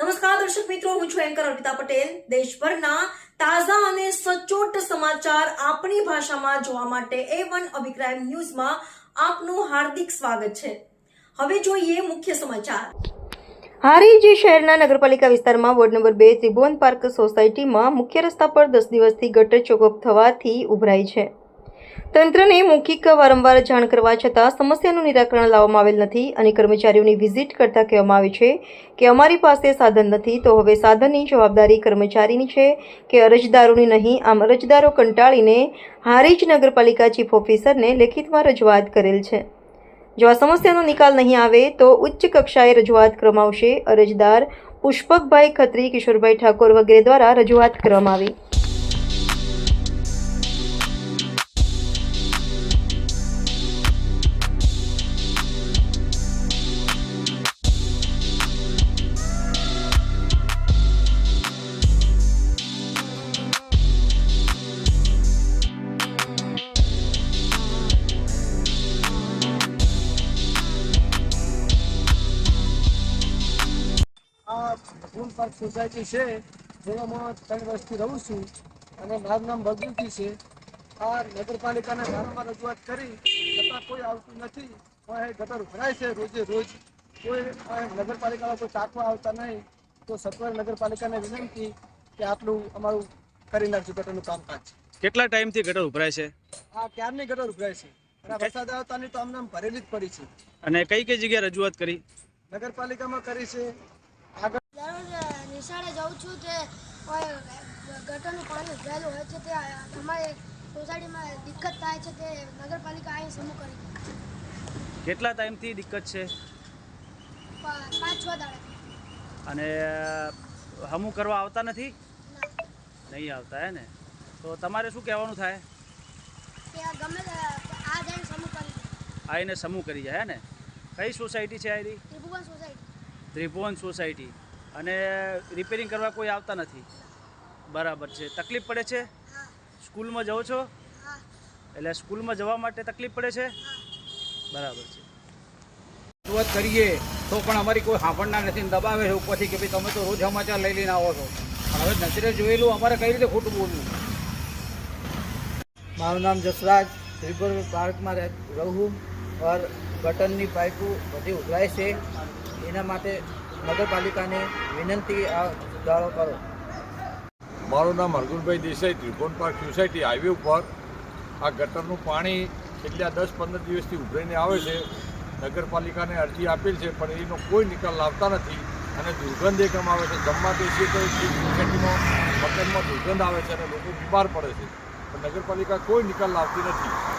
નમસ્કાર, દર્શક મિત્રો, હું છું એન્કર અર્પિતા પટેલ. દેશભરના તાજા અને સચોટ સમાચાર આપણી ભાષામાં જોવા માટે એ વન અભિપ્રાય ન્યૂઝમાં આપનું હાર્દિક સ્વાગત છે. હવે જોઈએ મુખ્ય સમાચાર. હારીજી શહેરના નગરપાલિકા વિસ્તારમાં વોર્ડ નંબર બે ત્રિભુવન પાર્ક સોસાયટીમાં મુખ્ય રસ્તા પર દસ દિવસથી ગટર ચોકઅપ થવાથી ઉભરાઈ છે. તંત્રને મૌખિક વારંવાર જાણ કરવા છતાં સમસ્યાનું નિરાકરણ લાવવામાં આવેલ નથી અને કર્મચારીઓની વિઝિટ કરતા કહેવામાં આવે છે કે અમારી પાસે સાધન નથી, તો હવે સાધનની જવાબદારી કર્મચારીની છે કે અરજદારોની નહીં. આમ અરજદારો કંટાળીને હારીજ નગરપાલિકા ચીફ ઓફિસરને લેખિતમાં રજૂઆત કરેલ છે. જો આ સમસ્યાનો નિકાલ નહીં આવે, તો ઉચ્ચ કક્ષાએ રજૂઆત કરવામાં આવશે. અરજદાર પુષ્પકભાઈ ખત્રી, કિશોરભાઈ ઠાકોર વગેરે દ્વારા રજૂઆત કરવામાં આવી. ફૂલ પાર્ક સોસાયટી છે જેમાં ત્રણ વર્ષથી રહું છું અને મારું નામ ભગવતી છે. આ નગરપાલિકાના નામમાં રજૂઆત કરી છતાં કોઈ આવતું નથી. કોઈ ગટર ભરાય છે રોજે રોજ. કોઈ નગરપાલિકામાં કોઈ ટાંકવા આવતા નહીં. તો સત્વર નગરપાલિકાને વિનંતી કે આટલું અમારું કરી નાખજો ગટરનું કામકાજ. કેટલા ટાઈમથી ગટર ઉભરાય છે? આ ક્યારની ગટર ઉભરાય છે? વરસાદ આવતાની તો અમને આમ ભરેલી જ પડી છે. અને કઈ કઈ જગ્યાએ રજૂઆત કરી? નગરપાલિકામાં કરી છે. જાઉં છું તે ગટરનું પાણી ભરેલું હોય છે તે અમારે સોસાયટીમાં દિક્કત થાય છે તે નગરપાલિકા અહીં સમૂહ કરી કેટલા ટાઈમથી દિક્કત છે? પાંચ છ દાડા અને હમું કરવા આવતા નથી? નહીં આવતા હે ને? તો તમારે શું કહેવાનું થાય? આવીને સમૂહ કરી જાય હે ને? કઈ સોસાયટી છે આ ત્રિભુવન સોસાયટી. ત્રિભુવન સોસાયટી. અને રિપેરિંગ કરવા કોઈ આવતા નથી. બરાબર છે. તકલીફ પડે છે? સ્કૂલમાં જાઓ છો? એટલે સ્કૂલમાં જવા માટે તકલીફ પડે છે? બરાબર છે. રજૂઆત કરીએ તો પણ અમારી કોઈ સાંભળના નથી દબાવે છે ઉપરથી કે ભાઈ તમે તો રોજ સમાચાર લઈ લઈને આવો છો. પણ હવે નજરે જોયેલું અમારે કઈ રીતે ખોટું બોલવું? મારું નામ જસરાજ. રિવર પાર્કમાં રહે- ઓર બટનની પાઇપો બધી ઉભરાય છે. એના માટે નગરપાલિકાને વિનંતી આ સુધારો કરો. મારું નામ હરગુનભાઈ દેસાઈ, ત્રિકોણ પાર્ક સોસાયટી હાઈવે ઉપર. આ ગટરનું પાણી છેલ્લા દસ પંદર દિવસથી ઉભરાઈને આવે છે. નગરપાલિકાને અરજી આપેલ છે, પણ એનો કોઈ નિકાલ લાવતા નથી અને દુર્ગંધ એકમ આવે છે. જમવા બેસીએ તો સોસાયટીમાં મકાનમાં દુર્ગંધ આવે છે અને લોકો બીમાર પડે છે. પણ નગરપાલિકા કોઈ નિકાલ લાવતી નથી.